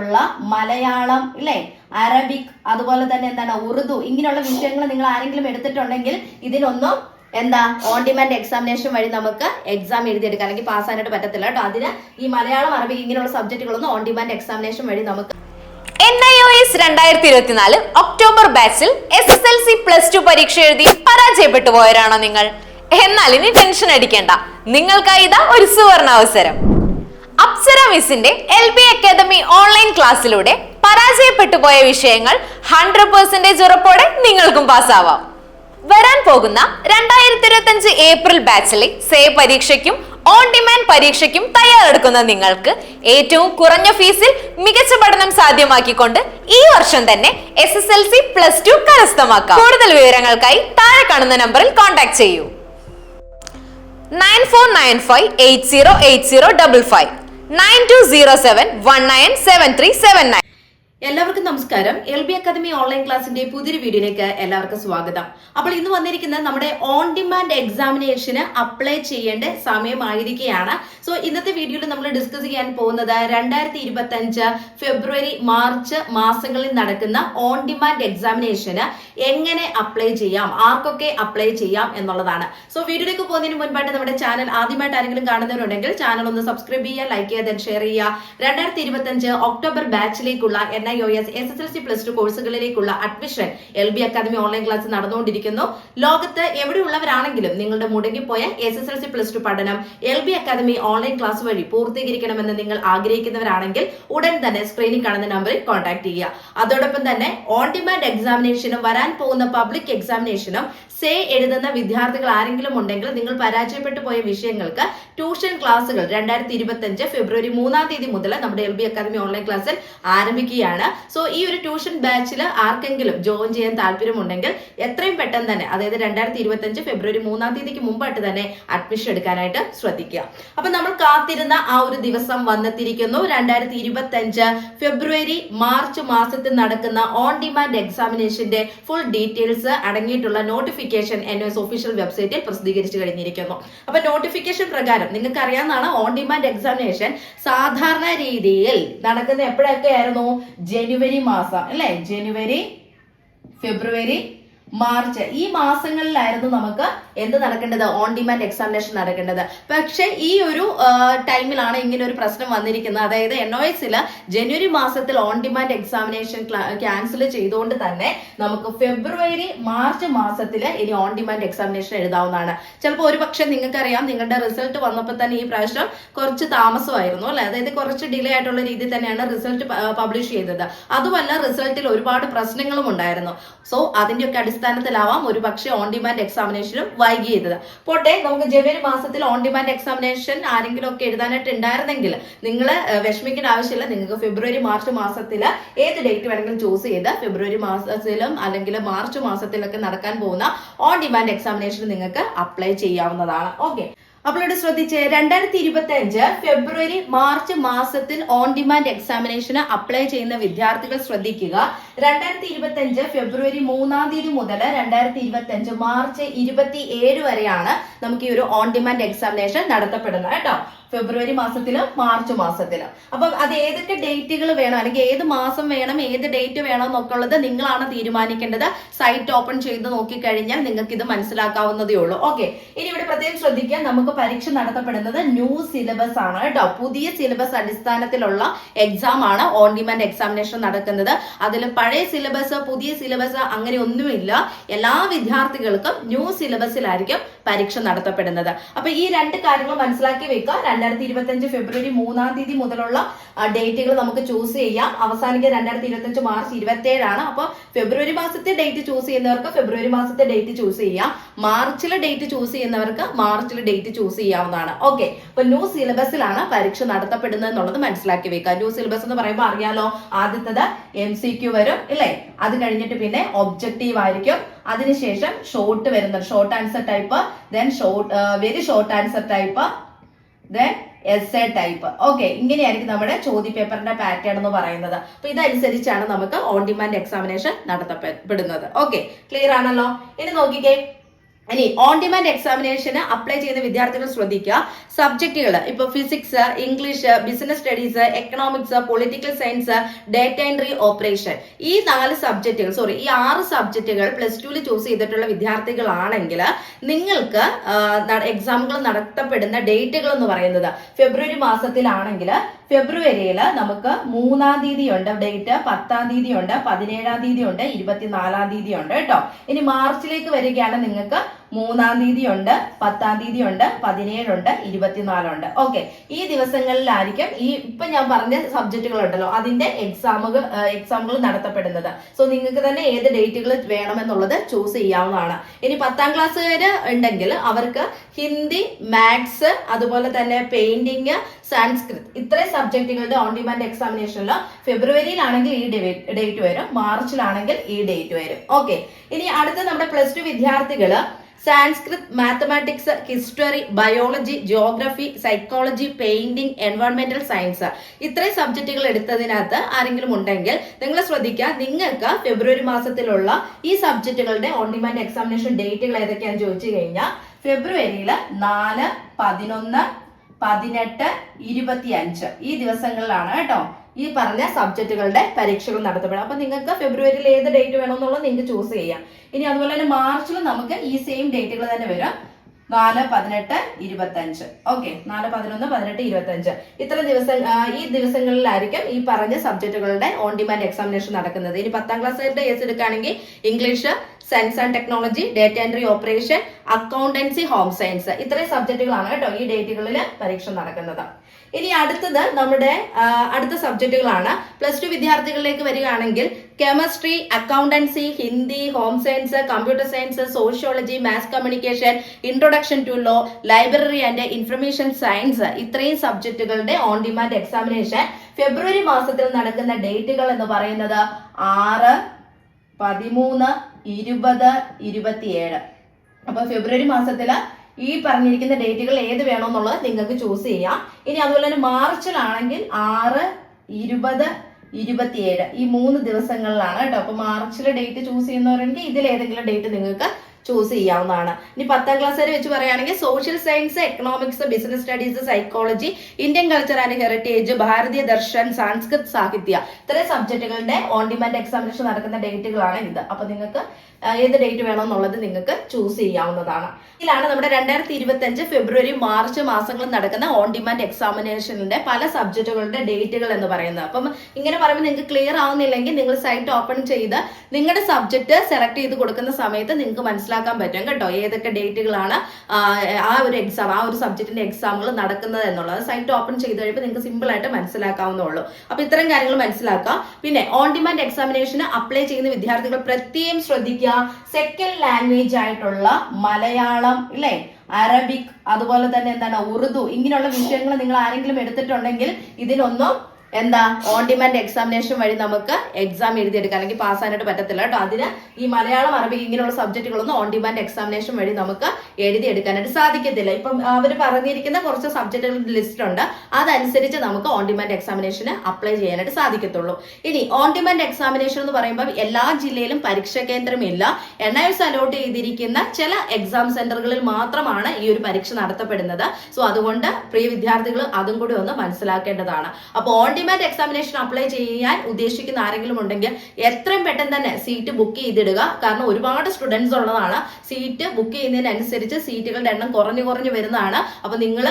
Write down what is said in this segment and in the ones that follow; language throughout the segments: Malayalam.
ഉള്ള മലയാളം ഇല്ലേ? അറബിക് അതുപോലെ തന്നെ എന്താണ് ഉറുദു ഇങ്ങനെയുള്ള വിഷയങ്ങൾ നിങ്ങൾ ആരെങ്കിലും എടുത്തിട്ടുണ്ടെങ്കിൽ ഇതിനൊന്നും എന്താ ഓൺ ഡിമാൻഡ് എക്സാമിനേഷൻ വഴി നമുക്ക് എക്സാം എഴുതിയെടുക്കാം. അല്ലെങ്കിൽ പാസ്സാനായിട്ട് പറ്റത്തില്ല കേട്ടോ. അതിന് ഈ മലയാളം അറബിക് ഇങ്ങനെയുള്ള സബ്ജക്റ്റുകളൊന്നും ഓൺ ഡിമാൻഡ് എക്സാമിനേഷൻ വഴി നമുക്ക് എൻ ഐ ഒ എസ് രണ്ടായിരത്തി ഇരുപത്തിനാല് ഒക്ടോബർ ബാച്ചിൽ S S L C plus two പരീക്ഷ എഴുതി പരാജയപ്പെട്ടു പോയവരാണോ നിങ്ങൾ? എന്നാൽ ഇനി ടെൻഷൻ അടിക്കേണ്ട. നിങ്ങൾക്കായി ഇതാ ഒരു സുവർണ അവസരം. അപ്സര മിസിന്റെ എൽ ബി അക്കാദമി ഓൺലൈൻ ക്ലാസ്സിലൂടെ പരാജയപ്പെട്ടു പോയ വിഷയങ്ങൾ ഹൺഡ്രഡ് പെർസെന്റേജ് ഉറപ്പോടെ നിങ്ങൾക്കും പാസ്സാവാം. വരാൻ പോകുന്ന രണ്ടായിരത്തി ഇരുപത്തി അഞ്ച് ഏപ്രിൽ ബാച്ചിലെ സേ പരീക്ഷയ്ക്കും ഓൺ ഡിമാൻഡ് പരീക്ഷയ്ക്കും തയ്യാറെടുക്കുന്ന നിങ്ങൾക്ക് ഏറ്റവും കുറഞ്ഞ ഫീസിൽ മികച്ച പഠനം സാധ്യമാക്കിക്കൊണ്ട് ഈ വർഷം തന്നെ S S L C plus two കരസ്ഥമാക്കാം. കൂടുതൽ വിവരങ്ങൾക്കായി താഴെ കാണുന്ന നമ്പറിൽ കോൺടാക്ട് ചെയ്യൂ. Nine four nine five eight zero eight zero double five nine two zero seven one nine seven three seven nine. എല്ലാവർക്കും നമസ്കാരം. എൽ ബി അക്കാദമി ഓൺലൈൻ ക്ലാസിന്റെ പുതിയൊരു വീഡിയോയിലേക്ക് എല്ലാവർക്കും സ്വാഗതം. അപ്പോൾ ഇന്ന് വന്നിരിക്കുന്നത് നമ്മുടെ ഓൺ ഡിമാൻഡ് എക്സാമിനേഷന് അപ്ലൈ ചെയ്യേണ്ട സമയമായിരിക്കുകയാണ്. സോ ഇന്നത്തെ വീഡിയോയിൽ നമ്മൾ ഡിസ്കസ് ചെയ്യാൻ പോകുന്നത് രണ്ടായിരത്തി ഇരുപത്തി അഞ്ച് ഫെബ്രുവരി മാർച്ച് മാസങ്ങളിൽ നടക്കുന്ന ഓൺ ഡിമാൻഡ് എക്സാമിനേഷന് എങ്ങനെ അപ്ലൈ ചെയ്യാം ആർക്കൊക്കെ അപ്ലൈ ചെയ്യാം എന്നുള്ളതാണ്. സോ വീഡിയോയിലേക്ക് പോകുന്നതിന് മുൻപായിട്ട് നമ്മുടെ ചാനൽ ആദ്യമായിട്ട് ആരെങ്കിലും കാണുന്നവരുണ്ടെങ്കിൽ ചാനൽ ഒന്ന് സബ്സ്ക്രൈബ് ചെയ്യുക ലൈക്ക് ചെയ്യുക ഷെയർ ചെയ്യുക. രണ്ടായിരത്തി ഇരുപത്തി അഞ്ച് October ബാച്ചിലേക്കുള്ള N O S S S L C plus two കോഴ്സുകളിലേക്കുള്ള admission L B academy online class നടന്നുകൊണ്ടിരിക്കുന്നു. ലോകത്ത് എവിടെയുള്ളവരാണെങ്കിലും നിങ്ങളുടെ മുടങ്ങിപ്പോയ S S L C plus two പഠനം L B academy online class വഴി പൂർത്തീകരിക്കണമെന്ന് നിങ്ങൾ ആഗ്രഹിക്കുന്നവരാണെങ്കിൽ ഉടൻ തന്നെ സ്ക്രീനിൽ കാണുന്ന നമ്പറിൽ കോൺടാക്ട് ചെയ്യുക. അതോടൊപ്പം തന്നെ ഓൺ ഡിമാൻഡ് എക്സാമിനേഷനും വരാൻ പോകുന്ന പബ്ലിക് എക്സാമിനേഷനും സേ എഴുതുന്ന വിദ്യാർത്ഥികൾ ആരെങ്കിലും ഉണ്ടെങ്കിൽ നിങ്ങൾ പരാജയപ്പെട്ടു പോയ വിഷയങ്ങൾക്ക് ട്യൂഷൻ ക്ലാസ്സുകൾ രണ്ടായിരത്തി ഇരുപത്തി ഫെബ്രുവരി മൂന്നാം തീയതി മുതൽ നമ്മുടെ എൽ ബി അക്കാദമി ഓൺലൈൻ ക്ലാസ്സിൽ ആരംഭിക്കുകയാണ്. സോ ഈ ഒരു ട്യൂഷൻ ബാച്ചിൽ ആർക്കെങ്കിലും ജോയിൻ ചെയ്യാൻ താല്പര്യമുണ്ടെങ്കിൽ എത്രയും പെട്ടെന്ന് തന്നെ അതായത് രണ്ടായിരത്തി ഇരുപത്തി അഞ്ച് ഫെബ്രുവരി മൂന്നാം തീയതിക്ക് മുമ്പായിട്ട് തന്നെ അഡ്മിഷൻ എടുക്കാനായിട്ട് ശ്രദ്ധിക്കുക. അപ്പൊ നമ്മൾ കാത്തിരുന്ന ആ ഒരു ദിവസം വന്നെത്തിയിരിക്കുന്നു. രണ്ടായിരത്തി ഇരുപത്തി അഞ്ച് ഫെബ്രുവരി മാർച്ച് മാസത്തിൽ നടക്കുന്ന ഓൺ ഡിമാൻഡ് എക്സാമിനേഷന്റെ ഫുൾ ഡീറ്റെയിൽസ് അടങ്ങിയിട്ടുള്ള നോട്ടിഫിക്കേഷൻ എൻ എസ് ഒഫീഷ്യൽ വെബ്സൈറ്റിൽ പ്രസിദ്ധീകരിച്ചു കഴിഞ്ഞിരിക്കുന്നു. അപ്പൊ നോട്ടിഫിക്കേഷൻ പ്രകാരം നിങ്ങൾക്ക് അറിയാവുന്നതാണ് ഓൺ ഡിമാൻഡ് എക്സാമിനേഷൻ സാധാരണ രീതിയിൽ നടക്കുന്ന എപ്പോഴൊക്കെ ആയിരുന്നു ജനുവരി മാസം അല്ലേ? January February March. ഈ മാസങ്ങളിലായിരുന്നു നമുക്ക് എന്ത് നടക്കേണ്ടത്? ഓൺ ഡിമാൻഡ് എക്സാമിനേഷൻ നടക്കേണ്ടത്. പക്ഷെ ഈ ഒരു ടൈമിലാണ് ഇങ്ങനെ ഒരു പ്രശ്നം വന്നിരിക്കുന്നത്. അതായത് എൻ ഒ എസിൽ ജനുവരി മാസത്തിൽ ഓൺ ഡിമാൻഡ് എക്സാമിനേഷൻ ക്യാൻസൽ ചെയ്തുകൊണ്ട് തന്നെ നമുക്ക് ഫെബ്രുവരി മാർച്ച് മാസത്തിൽ ഇനി ഓൺ ഡിമാൻഡ് എക്സാമിനേഷൻ എഴുതാവുന്നതാണ്. ചിലപ്പോൾ ഒരു പക്ഷേ നിങ്ങൾക്കറിയാം നിങ്ങളുടെ റിസൾട്ട് വന്നപ്പോൾ തന്നെ ഈ പ്രാവശ്യം കുറച്ച് താമസമായിരുന്നു അല്ലെ? അതായത് കുറച്ച് ഡിലേ ആയിട്ടുള്ള രീതിയിൽ തന്നെയാണ് റിസൾട്ട് പബ്ലിഷ് ചെയ്തത്. അതുമല്ല റിസൾട്ടിൽ ഒരുപാട് പ്രശ്നങ്ങളും ഉണ്ടായിരുന്നു. സോ അതിന്റെയൊക്കെ അടിസ്ഥാനത്തിലാവാം ഒരു പക്ഷേ ഓൺ ഡിമാൻഡ് എക്സാമിനേഷനും വൈകിയത്. പോട്ടെ നമുക്ക് ജനുവരി മാസത്തിൽ ഓൺ ഡിമാൻഡ് എക്സാമിനേഷൻ ആരെങ്കിലും ഒക്കെ എഴുതാനായിട്ട് ഉണ്ടായിരുന്നെങ്കിൽ നിങ്ങൾ വിഷമിക്കേണ്ട ആവശ്യമില്ല. നിങ്ങൾക്ക് ഫെബ്രുവരി മാർച്ച് മാസത്തിൽ ഏത് ഡേറ്റ് വേണമെങ്കിലും ചൂസ് ചെയ്ത് ഫെബ്രുവരി മാസത്തിലും അല്ലെങ്കിൽ മാർച്ച് മാസത്തിലൊക്കെ നടക്കാൻ പോകുന്ന ഓൺ ഡിമാൻഡ് എക്സാമിനേഷൻ നിങ്ങൾക്ക് അപ്ലൈ ചെയ്യാവുന്നതാണ്. ഓക്കെ അപ്പോൾ ഇവിടെ ശ്രദ്ധിച്ച് രണ്ടായിരത്തി ഇരുപത്തി അഞ്ച് ഫെബ്രുവരി മാർച്ച് മാസത്തിൽ ഓൺ ഡിമാൻഡ് എക്സാമിനേഷന് അപ്ലൈ ചെയ്യുന്ന വിദ്യാർത്ഥികൾ ശ്രദ്ധിക്കുക. രണ്ടായിരത്തി ഇരുപത്തി അഞ്ച് ഫെബ്രുവരി മൂന്നാം തീയതി മുതൽ രണ്ടായിരത്തി ഇരുപത്തി അഞ്ച് മാർച്ച് ഇരുപത്തി ഏഴ് വരെയാണ് നമുക്ക് ഈ ഒരു ഓൺ ഡിമാൻഡ് എക്സാമിനേഷൻ നടത്തപ്പെടുന്നത് കേട്ടോ. ഫെബ്രുവരി മാസത്തിൽ മാർച്ച് മാസത്തിൽ. അപ്പൊ അത് ഏതൊക്കെ ഡേറ്റുകൾ വേണം അല്ലെങ്കിൽ ഏത് മാസം വേണം ഏത് ഡേറ്റ് വേണം എന്നൊക്കെ ഉള്ളത് നിങ്ങളാണ് തീരുമാനിക്കേണ്ടത്. സൈറ്റ് ഓപ്പൺ ചെയ്ത് നോക്കിക്കഴിഞ്ഞാൽ നിങ്ങൾക്ക് ഇത് മനസ്സിലാക്കാവുന്നതേ ഉള്ളൂ. ഓക്കെ. ഇനി ഇവിടെ പ്രത്യേകം ശ്രദ്ധിക്കുക നമുക്ക് പരീക്ഷ നടത്തപ്പെടുന്നത് ന്യൂ സിലബസ് ആണ് കേട്ടോ. പുതിയ സിലബസ് അടിസ്ഥാനത്തിലുള്ള എക്സാം ആണ്. ഓൺ ഡിമാൻഡ് എക്സാമിനേഷൻ നടക്കുന്നത്. അതിൽ പഴയ സിലബസ് പുതിയ സിലബസ് അങ്ങനെ ഒന്നുമില്ല. എല്ലാ വിദ്യാർത്ഥികൾക്കും ന്യൂ സിലബസിലായിരിക്കും പരീക്ഷ നടത്തപ്പെടുന്നത്. അപ്പൊ ഈ രണ്ട് കാര്യങ്ങൾ മനസ്സിലാക്കി വെക്കുക. രണ്ടായിരത്തി ഇരുപത്തി അഞ്ച് ഫെബ്രുവരി മൂന്നാം തീയതി മുതലുള്ള ഡേറ്റുകൾ നമുക്ക് ചൂസ് ചെയ്യാം. അവസാനിക്കുക രണ്ടായിരത്തി ഇരുപത്തി അഞ്ച് മാർച്ച് ഇരുപത്തി ഏഴാണ് അപ്പൊ ഫെബ്രുവരി മാസത്തെ ഡേറ്റ് ചൂസ് ചെയ്യുന്നവർക്ക് ഫെബ്രുവരി മാസത്തെ ഡേറ്റ് ചൂസ് ചെയ്യാം. മാർച്ചിലെ ഡേറ്റ് ചൂസ് ചെയ്യുന്നവർക്ക് മാർച്ചിലെ ഡേറ്റ് ചൂസ് ചെയ്യാവുന്നതാണ്. ഓക്കെ അപ്പൊ ന്യൂ സിലബസിലാണ് പരീക്ഷ നടത്തപ്പെടുന്നത് എന്നുള്ളത് മനസ്സിലാക്കി വെക്കുക. ന്യൂ സിലബസ് എന്ന് പറയുമ്പോൾ അറിയാലോ ആദ്യത്തത് എം സി ക്യു വരും ഇല്ലേ? അത് കഴിഞ്ഞിട്ട് പിന്നെ ഒബ്ജക്റ്റീവ് ആയിരിക്കും. അതിനുശേഷം ഷോർട്ട് വരുന്നത്. Short answer type then short very short answer type then S A type okay ഇങ്ങനെയായിരിക്കും നമ്മുടെ ചോദ്യ പേപ്പറിന്റെ പാറ്റേൺ എന്ന് പറയുന്നത്. അപ്പൊ ഇതനുസരിച്ചാണ് നമുക്ക് ഓൺ ഡിമാൻഡ് എക്സാമിനേഷൻ നടത്തപ്പെടുന്നത് ഓക്കെ ക്ലിയർ ആണല്ലോ? ഇനി നോക്കിക്കേ. ഇനി ഓൺ ഡിമാൻഡ് എക്സാമിനേഷന് അപ്ലൈ ചെയ്യുന്ന വിദ്യാർത്ഥികൾ ശ്രദ്ധിക്കുക. സബ്ജക്റ്റുകൾ ഇപ്പൊ physics English business studies economics political science data entry operation ഈ നാല് സബ്ജക്റ്റുകൾ സോറി ഈ ആറ് സബ്ജക്റ്റുകൾ പ്ലസ് ടുവിൽ ചൂസ് ചെയ്തിട്ടുള്ള വിദ്യാർത്ഥികളാണെങ്കിൽ നിങ്ങൾക്ക് എക്സാമുകൾ നടത്തപ്പെടുന്ന ഡേറ്റുകൾ എന്ന് പറയുന്നത് ഫെബ്രുവരി മാസത്തിലാണെങ്കിൽ ഫെബ്രുവരിയിൽ നമുക്ക് മൂന്നാം തീയതി ഉണ്ട് ഡേറ്റ് പത്താം തീയതി ഉണ്ട് പതിനേഴാം തീയതി ഉണ്ട് ഇരുപത്തിനാലാം തീയതി ഉണ്ട് കേട്ടോ. ഇനി മാർച്ചിലേക്ക് വരികയാണ് നിങ്ങൾക്ക് മൂന്നാം തീയതി ഉണ്ട് പത്താം തീയതി ഉണ്ട് പതിനേഴുണ്ട് ഇരുപത്തിനാലുണ്ട്. ഓക്കെ ഈ ദിവസങ്ങളിലായിരിക്കും ഈ ഇപ്പൊ ഞാൻ പറഞ്ഞ സബ്ജക്റ്റുകൾ ഉണ്ടല്ലോ അതിന്റെ എക്സാമുകൾ എക്സാമുകൾ നടത്തപ്പെടുന്നത്. സോ നിങ്ങൾക്ക് തന്നെ ഏത് ഡേറ്റുകൾ വേണമെന്നുള്ളത് ചൂസ് ചെയ്യാവുന്നതാണ്. ഇനി പത്താം ക്ലാസ്സുകാർ ഉണ്ടെങ്കിൽ അവർക്ക് ഹിന്ദി മാത്സ് അതുപോലെ തന്നെ പെയിന്റിങ് സാൻസ്ക്രിത് ഇത്രയും സബ്ജക്റ്റുകളുടെ ഓൺ ഡിമാൻഡ് എക്സാമിനേഷനിൽ ഫെബ്രുവരിയിലാണെങ്കിൽ ഈ ഡേറ്റ് വരും മാർച്ചിലാണെങ്കിൽ ഈ ഡേറ്റ് വരും. ഓക്കെ ഇനി അടുത്ത നമ്മുടെ പ്ലസ് ടു വിദ്യാർത്ഥികൾ Sanskrit mathematics history biology geography psychology painting എൻവയോൺമെന്റൽ science ഇത്രയും സബ്ജക്റ്റുകൾ എടുത്തതിനകത്ത് ആരെങ്കിലും ഉണ്ടെങ്കിൽ നിങ്ങൾ ശ്രദ്ധിക്കുക. നിങ്ങൾക്ക് ഫെബ്രുവരി മാസത്തിലുള്ള ഈ സബ്ജക്റ്റുകളുടെ ഓൺ ഡിമാൻഡ് എക്സാമിനേഷൻ ഡേറ്റുകൾ ഏതൊക്കെയാണെന്ന് ചോദിച്ചു കഴിഞ്ഞാൽ ഫെബ്രുവരിയിൽ നാല് പതിനൊന്ന് പതിനെട്ട് ഇരുപത്തിയഞ്ച്. ഈ ദിവസങ്ങളിലാണ് കേട്ടോ ഈ പറഞ്ഞ സബ്ജക്റ്റുകളുടെ പരീക്ഷകൾ നടത്തപ്പെടും അപ്പൊ നിങ്ങൾക്ക് ഫെബ്രുവരിയിൽ ഏത് ഡേറ്റ് വേണമെന്നുള്ളത് നിങ്ങൾക്ക് ചൂസ് ചെയ്യാം. ഇനി അതുപോലെ തന്നെ മാർച്ചിൽ നമുക്ക് ഈ സെയിം ഡേറ്റുകൾ തന്നെ വരും. നാല് പതിനെട്ട് ഇരുപത്തഞ്ച് ഓക്കെ നാല് പതിനൊന്ന് പതിനെട്ട് ഇരുപത്തഞ്ച് ഇത്ര ദിവസം ഈ ദിവസങ്ങളിലായിരിക്കും ഈ പറഞ്ഞ സബ്ജക്റ്റുകളുടെ ഓൺ ഡിമാൻഡ് എക്സാമിനേഷൻ നടക്കുന്നത്. ഇനി പത്താം ക്ലാസ്സുകാരുടെ കേസ് എടുക്കുകയാണെങ്കിൽ English science and technology data entry operation accountancy home science ഇത്രയും സബ്ജക്റ്റുകളാണ് കേട്ടോ ഈ ഡേറ്റുകളിൽ പരീക്ഷ നടക്കുന്നത്. ഇനി അടുത്തത് നമ്മുടെ അടുത്ത സബ്ജക്റ്റുകളാണ് പ്ലസ് ടു വിദ്യാർത്ഥികളിലേക്ക് വരികയാണെങ്കിൽ chemistry accountancy Hindi home science computer science sociology mass communication introduction to law library and information science ഇത്രയും സബ്ജക്റ്റുകളുടെ ഓൺ ഡിമാൻഡ് എക്സാമിനേഷൻ ഫെബ്രുവരി മാസത്തിൽ നടക്കുന്ന ഡേറ്റുകൾ എന്ന് പറയുന്നത് ആറ് പതിമൂന്ന് ഇരുപത് ഇരുപത്തിയേഴ്. അപ്പൊ ഫെബ്രുവരി മാസത്തിൽ ഈ പറഞ്ഞിരിക്കുന്ന ഡേറ്റുകൾ ഏത് വേണമെന്നുള്ളത് നിങ്ങൾക്ക് ചൂസ് ചെയ്യാം. ഇനി അതുപോലെ തന്നെ മാർച്ചിലാണെങ്കിൽ ആറ് ഇരുപത് ഇരുപത്തിയേഴ്. ഈ മൂന്ന് ദിവസങ്ങളിലാണ് കേട്ടോ. അപ്പൊ മാർച്ചിലെ ഡേറ്റ് ചൂസ് ചെയ്യുന്നവരുണ്ടെങ്കിൽ ഇതിൽ ഏതെങ്കിലും ഡേറ്റ് നിങ്ങൾക്ക് ചൂസ് ചെയ്യാവുന്നതാണ്. ഇനി പത്താം ക്ലാസ് വരെ വെച്ച് പറയുകയാണെങ്കിൽ social science economics business studies psychology Indian culture and heritage Bharatiya Darshan Sanskrit സാഹിത്യ ഇത്രയും സബ്ജക്റ്റുകളുടെ ഓൺ ഡിമാൻഡ് എക്സാമിനേഷൻ നടക്കുന്ന ഡേറ്റുകളാണ് ഇത്. അപ്പൊ നിങ്ങൾക്ക് ഏത് ഡേറ്റ് വേണമെന്നുള്ളത് നിങ്ങൾക്ക് ചൂസ് ചെയ്യാവുന്നതാണ്. ഇതിലാണ് നമ്മുടെ രണ്ടായിരത്തി ഇരുപത്തി ഫെബ്രുവരി മാർച്ച് മാസങ്ങളിൽ നടക്കുന്ന ഓൺ ഡിമാൻഡ് എക്സാമിനേഷനിന്റെ പല സബ്ജക്റ്റുകളുടെ ഡേറ്റുകൾ എന്ന് പറയുന്നത്. അപ്പം ഇങ്ങനെ പറയുമ്പോൾ നിങ്ങൾക്ക് ക്ലിയർ ആവുന്നില്ലെങ്കിൽ നിങ്ങൾ സൈറ്റ് ഓപ്പൺ ചെയ്ത് നിങ്ങളുടെ സബ്ജക്ട് സെലക്ട് ചെയ്ത് കൊടുക്കുന്ന സമയത്ത് നിങ്ങൾക്ക് മനസ്സിലാക്കാൻ പറ്റും കേട്ടോ ഏതൊക്കെ ഡേറ്റുകളാണ് ആ, ഒരു എക്സാം ആ ഒരു സബ്ജക്റ്റിന്റെ എക്സാമുകൾ നടക്കുന്നത് എന്നുള്ളത്. സൈറ്റ് ഓപ്പൺ ചെയ്ത് കഴിയുമ്പോൾ നിങ്ങൾക്ക് സിമ്പിൾ ആയിട്ട് മനസ്സിലാക്കാവുന്നുള്ളൂ അപ്പൊ ഇത്തരം കാര്യങ്ങൾ മനസ്സിലാക്കുക പിന്നെ ഓൺ ഡിമാൻഡ് എക്സാമിനേഷന് അപ്ലൈ ചെയ്യുന്ന വിദ്യാർത്ഥികൾ പ്രത്യേകം ശ്രദ്ധിക്കുക. സെക്കൻഡ് ലാംഗ്വേജ് ആയിട്ടുള്ള മലയാളം ഇല്ലേ? അറബിക് അതുപോലെ തന്നെ എന്താണ് ഉറുദു ഇങ്ങനെയുള്ള വിഷയങ്ങൾ നിങ്ങൾ ആരെങ്കിലും എടുത്തിട്ടുണ്ടെങ്കിൽ ഇതിനൊന്നും എന്താ? ഓൺ ഡിമാൻഡ് എക്സാമിനേഷൻ വഴി നമുക്ക് എക്സാം എഴുതിയെടുക്കാം അല്ലെങ്കിൽ പാസ്സാനായിട്ട് പറ്റത്തില്ല കേട്ടോ. അതിന് ഈ മലയാളം അറബിക് ഇങ്ങനെയുള്ള സബ്ജക്റ്റുകളൊന്നും ഓൺ ഡിമാൻഡ് എക്സാമിനേഷൻ വഴി നമുക്ക് എഴുതിയെടുക്കാനായിട്ട് സാധിക്കത്തില്ല. ഇപ്പം അവർ പറഞ്ഞിരിക്കുന്ന കുറച്ച് സബ്ജക്റ്റുകളുടെ ലിസ്റ്റ് ഉണ്ട്. അതനുസരിച്ച് നമുക്ക് ഓൺ ഡിമാൻഡ് എക്സാമിനേഷന് അപ്ലൈ ചെയ്യാനായിട്ട് സാധിക്കത്തുള്ളൂ. ഇനി ഓൺ ഡിമാൻഡ് എക്സാമിനേഷൻ എന്ന് പറയുമ്പോൾ എല്ലാ ജില്ലയിലും പരീക്ഷാ കേന്ദ്രമില്ല. എൻ ഐ എസ് അലോട്ട് ചെയ്തിരിക്കുന്ന ചില എക്സാം സെന്ററുകളിൽ മാത്രമാണ് ഈ ഒരു പരീക്ഷ നടത്തപ്പെടുന്നത്. സോ അതുകൊണ്ട് പ്രിയ വിദ്യാർത്ഥികൾ അതും കൂടി ഒന്ന് മനസ്സിലാക്കേണ്ടതാണ്. അപ്പോൾ ഓൺ ഡിമാൻഡ് എക്സാമിനേഷൻ അപ്ലൈ ചെയ്യാൻ ഉദ്ദേശിക്കുന്ന ആരെങ്കിലും ഉണ്ടെങ്കിൽ എത്രയും പെട്ടെന്ന് തന്നെ സീറ്റ് ബുക്ക് ചെയ്തിടുക. കാരണം ഒരുപാട് സ്റ്റുഡൻസ് ഉള്ളതാണ്. സീറ്റ് ബുക്ക് ചെയ്യുന്നതിനനുസരിച്ച് സീറ്റുകളുടെ എണ്ണം കുറഞ്ഞു കുറഞ്ഞു വരുന്നതാണ്. അപ്പൊ നിങ്ങൾ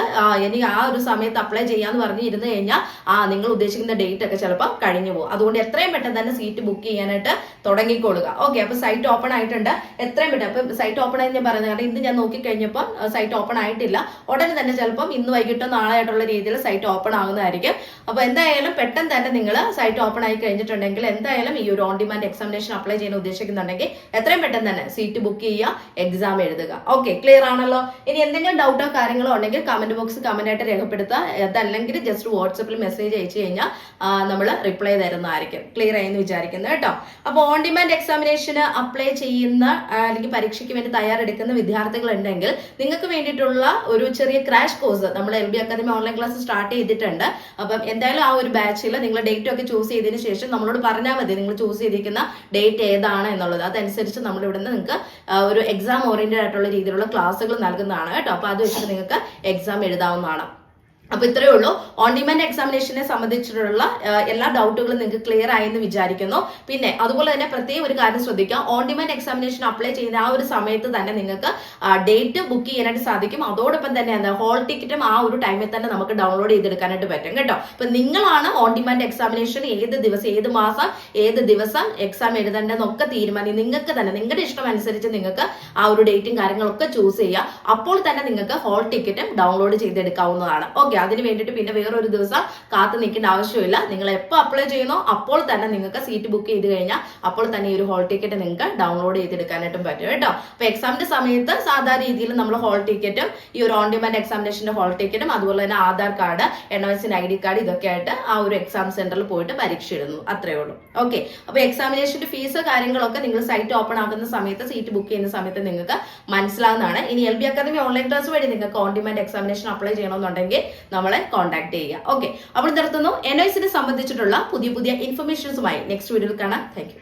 ഇനി ആ ഒരു സമയത്ത് അപ്ലൈ ചെയ്യാന്ന് പറഞ്ഞു ഇരുന്ന് കഴിഞ്ഞാൽ ആ നിങ്ങൾ ഉദ്ദേശിക്കുന്ന ഡേറ്റ് ഒക്കെ ചിലപ്പോൾ കഴിഞ്ഞു പോകും. അതുകൊണ്ട് എത്രയും പെട്ടെന്ന് തന്നെ സീറ്റ് ബുക്ക് ചെയ്യാനായിട്ട് തുടങ്ങിക്കൊള്ളുക. ഓക്കെ അപ്പൊ സൈറ്റ് ഓപ്പൺ ആയിട്ടുണ്ട്. എത്രയും പെട്ടെന്ന് അപ്പൊ സൈറ്റ് ഓപ്പൺ ആയി ഞാൻ പറയുന്നത് കാരണം ഇന്ന് ഞാൻ നോക്കി കഴിഞ്ഞപ്പോൾ സൈറ്റ് ഓപ്പൺ ആയിട്ടില്ല. ഉടനെ തന്നെ ചിലപ്പം ഇന്ന് വൈകിട്ടോ നാളെ ആയിട്ടുള്ള രീതിയിൽ സൈറ്റ് ഓപ്പൺ ആകുന്നതായിരിക്കും. അപ്പൊ എന്തായാലും പെട്ടെന്ന് തന്നെ നിങ്ങൾ സൈറ്റ് ഓപ്പൺ ആയി കഴിഞ്ഞിട്ടുണ്ടെങ്കിൽ എന്തായാലും ഈ ഒരു ഓൺ ഡിമാൻഡ് എക്സാമിനേഷൻ അപ്ലൈ ചെയ്യാൻ ഉദ്ദേശിക്കുന്നുണ്ടെങ്കിൽ എത്രയും പെട്ടെന്ന് തന്നെ സീറ്റ് ബുക്ക് ചെയ്യുക എക്സാം എഴുതുക. ഓക്കെ ക്ലിയർ ആണല്ലോ? ഇനി എന്തെങ്കിലും ഡൗട്ടോ കാര്യങ്ങളോ ഉണ്ടെങ്കിൽ കമന്റ് ബോക്സ് കമന്റ് ആയിട്ട് രേഖപ്പെടുത്തുക. അതല്ലെങ്കിൽ ജസ്റ്റ് വാട്സപ്പിൽ മെസ്സേജ് അയച്ചു കഴിഞ്ഞാൽ നമ്മൾ റിപ്ലൈ തരുന്നതായിരിക്കും. ക്ലിയർ ആയെന്ന് വിചാരിക്കുന്നു കേട്ടോ. അപ്പോൾ ഓൺ ഡിമാൻഡ് എക്സാമിനേഷന് അപ്ലൈ ചെയ്യുന്ന അല്ലെങ്കിൽ പരീക്ഷയ്ക്ക് വേണ്ടി തയ്യാറെടുക്കുന്ന വിദ്യാർത്ഥികൾ ഉണ്ടെങ്കിൽ നിങ്ങൾക്ക് വേണ്ടിയിട്ടുള്ള ഒരു ചെറിയ ക്രാഷ് കോഴ്സ് നമ്മൾ L B academy online class start ചെയ്തിട്ടുണ്ട്. അപ്പം എന്തായാലും ആ ഒരു ബാച്ചിൽ നിങ്ങൾ ഡേറ്റ് ഒക്കെ ചൂസ് ചെയ്തതിന് ശേഷം നമ്മളോട് പറഞ്ഞാൽ മതി നിങ്ങൾ ചൂസ് ചെയ്തിരിക്കുന്ന ഡേറ്റ് ഏതാണ് എന്നുള്ളത്. അതനുസരിച്ച് നമ്മൾ ഇവിടുന്ന് നിങ്ങൾക്ക് ഒരു എക്സാം ഓറിയന്റഡ് ആയിട്ടുള്ള രീതിയിലുള്ള ക്ലാസ്സുകൾ നൽകുന്നതാണ് കേട്ടോ. അപ്പൊ അത് വെച്ചിട്ട് നിങ്ങൾക്ക് എക്സാം എഴുതാവുന്നതാണ്. അപ്പൊ ഇത്രയേ ഉള്ളൂ. ഓൺ ഡിമാൻഡ് എക്സാമിനേഷനെ സംബന്ധിച്ചിട്ടുള്ള എല്ലാ ഡൗട്ടുകളും നിങ്ങൾക്ക് ക്ലിയർ ആയെന്ന് വിചാരിക്കുന്നു. പിന്നെ അതുപോലെ തന്നെ പ്രത്യേകം ഒരു കാര്യം ശ്രദ്ധിക്കാം. ഓൺ ഡിമാൻഡ് എക്സാമിനേഷൻ അപ്ലൈ ചെയ്യുന്ന ആ ഒരു സമയത്ത് തന്നെ നിങ്ങൾക്ക് ഡേറ്റ് ബുക്ക് ചെയ്യാനായിട്ട് സാധിക്കും. അതോടൊപ്പം തന്നെ എന്താ ഹോൾ ടിക്കറ്റും ആ ഒരു ടൈമിൽ തന്നെ നമുക്ക് ഡൗൺലോഡ് ചെയ്തെടുക്കാനായിട്ട് പറ്റും കേട്ടോ. അപ്പൊ നിങ്ങളാണ് ഓൺ ഡിമാൻഡ് എക്സാമിനേഷൻ ഏത് ദിവസം ഏത് മാസം ഏത് ദിവസം എക്സാം എഴുതേണ്ടതെന്നൊക്കെ തീരുമാനിക്കും നിങ്ങൾക്ക് തന്നെ നിങ്ങളുടെ ഇഷ്ടം അനുസരിച്ച് നിങ്ങൾക്ക് ആ ഒരു ഡേറ്റും കാര്യങ്ങളൊക്കെ ചൂസ് ചെയ്യുക. അപ്പോൾ തന്നെ നിങ്ങൾക്ക് ഹോൾ ടിക്കറ്റും ഡൗൺലോഡ് ചെയ്തെടുക്കാവുന്നതാണ്. ഓക്കെ അതിന് വേണ്ടിയിട്ട് പിന്നെ വേറൊരു ദിവസം കാത്തു നിൽക്കേണ്ട ആവശ്യമില്ല. നിങ്ങൾ എപ്പോൾ അപ്ലൈ ചെയ്യണോ അപ്പോൾ തന്നെ നിങ്ങൾക്ക് സീറ്റ് ബുക്ക് ചെയ്ത് കഴിഞ്ഞാൽ അപ്പോൾ തന്നെ ഈ ഒരു ഹോൾ ടിക്കറ്റ് നിങ്ങൾക്ക് ഡൗൺലോഡ് ചെയ്തെടുക്കാനായിട്ടും പറ്റും കേട്ടോ. അപ്പോൾ എക്സാമിന്റെ സമയത്ത് സാധാരണ രീതിയിൽ നമ്മൾ ഹോൾ ടിക്കറ്റും ഈ ഒരു ഓൺ ഡിമാൻഡ് എക്സാമിനേഷന്റെ ഹോൾ ടിക്കറ്റും അതുപോലെ തന്നെ ആധാർ കാർഡ് എൻ ഒ എസിന്റെ ഐ ഡി കാർഡ് ഇതൊക്കെ ആയിട്ട് ആ ഒരു എക്സാം സെന്ററിൽ പോയിട്ട് പരീക്ഷ എഴുതുന്നു അത്രേ ഉള്ളൂ. ഓക്കെ അപ്പോൾ എക്സാമിനേഷന്റെ ഫീസ് കാര്യങ്ങളൊക്കെ നിങ്ങൾ സൈറ്റ് ഓപ്പൺ ആക്കുന്ന സമയത്ത് സീറ്റ് ബുക്ക് ചെയ്യുന്ന സമയത്ത് നിങ്ങൾക്ക് മനസ്സിലാവുന്നതാണ്. ഇനി L B academy online class വഴി നിങ്ങൾക്ക് ഓൺ ഡിമാൻഡ് എക്സാമിനേഷൻ അപ്ലൈ ചെയ്യണമെന്നുണ്ടെങ്കിൽ നമ്മളെ കോൺടാക്ട് ചെയ്യുക. ഓക്കെ അപ്പോൾ നിർത്തുന്നു. എൻഒസിനെ സംബന്ധിച്ചിട്ടുള്ള പുതിയ പുതിയ ഇൻഫർമേഷൻസുമായി നെക്സ്റ്റ് വീഡിയോയിൽ കാണാം. താങ്ക്